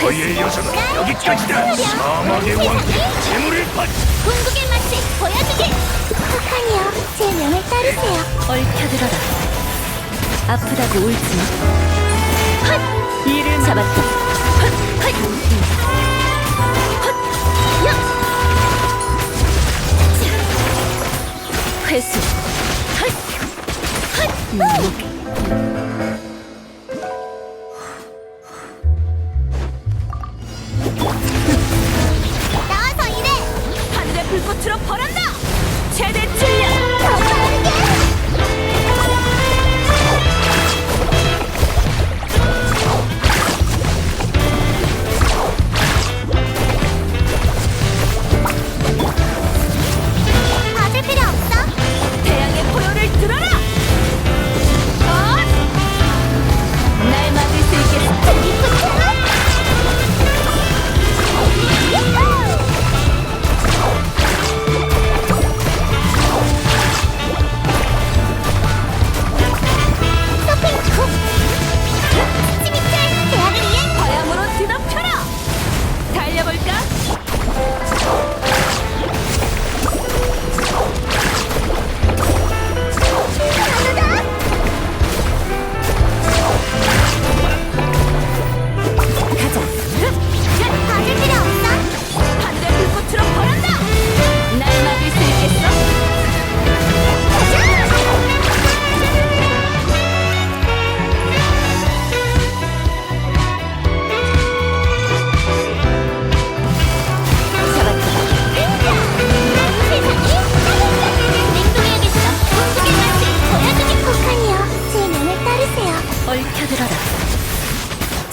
거의 여자가 여기까지다. 사막의 왕국 재물을 받. 궁극의 맛을 보여주게! 폭탄이여, 제 명을 따르세요. 얽혀들어라. 아프다고 울지 마. 헛! 이를 잡았다. 헛! 헛! 헛! 야! 자. 회수. 헛! 헛! 음.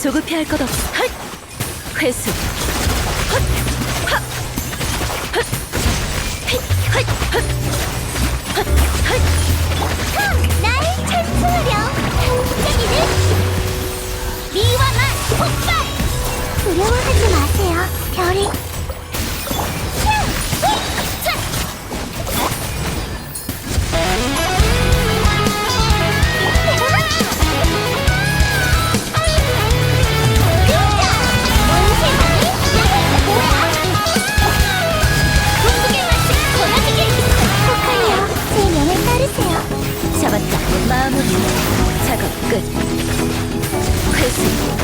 조급해 할 것 없어. 헛! 회수. 헛! 헛! 헛! 헛! 헛! 헛! 헛! 헛! 작업 끝. 회수.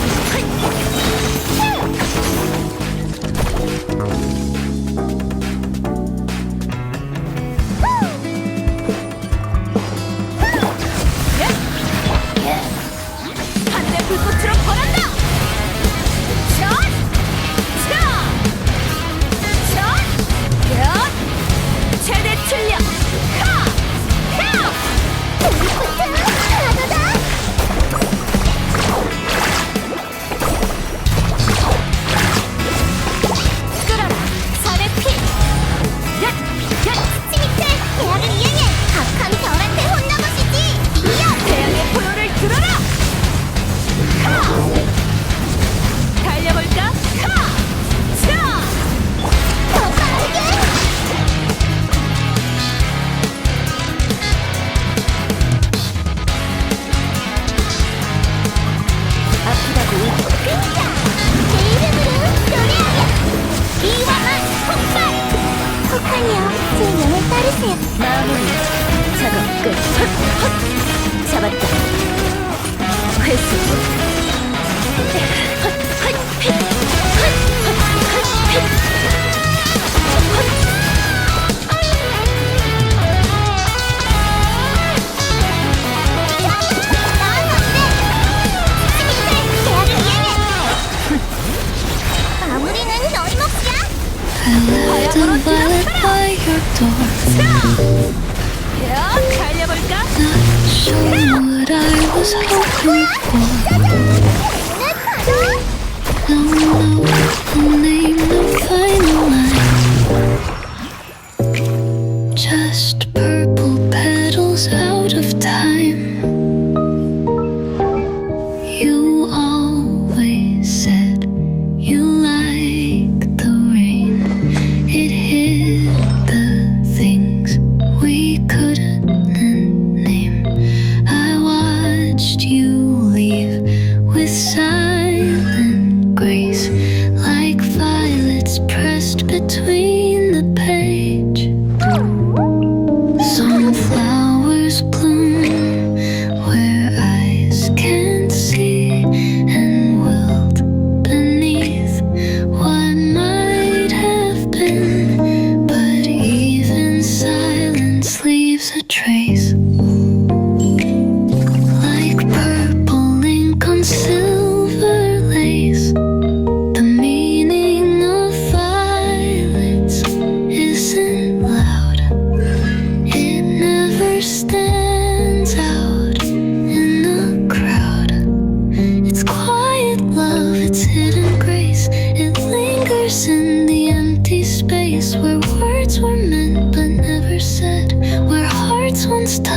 끝. 헛, 헛. 잡았다. 회수. 헛, 헛, 핏. 헛, 헛, 헛, 핏. I live and live by your door. Stop! 시작해过. leaves a trace.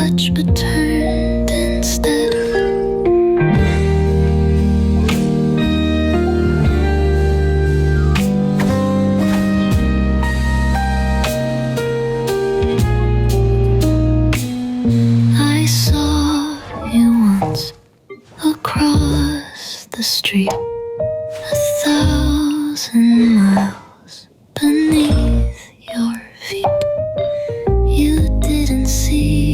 touch but turned instead. I saw you once across the street, a thousand miles beneath your feet. You didn't see.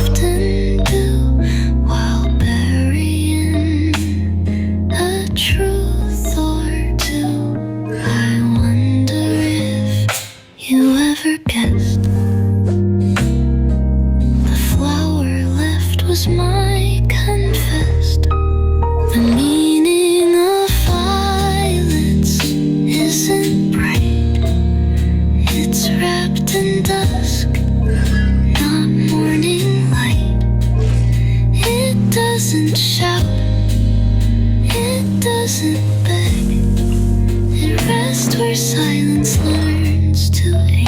left my confessed. The meaning of violets isn't bright. It's wrapped in dusk, not morning light. It doesn't shout, it doesn't beg. It rests where silence learns to.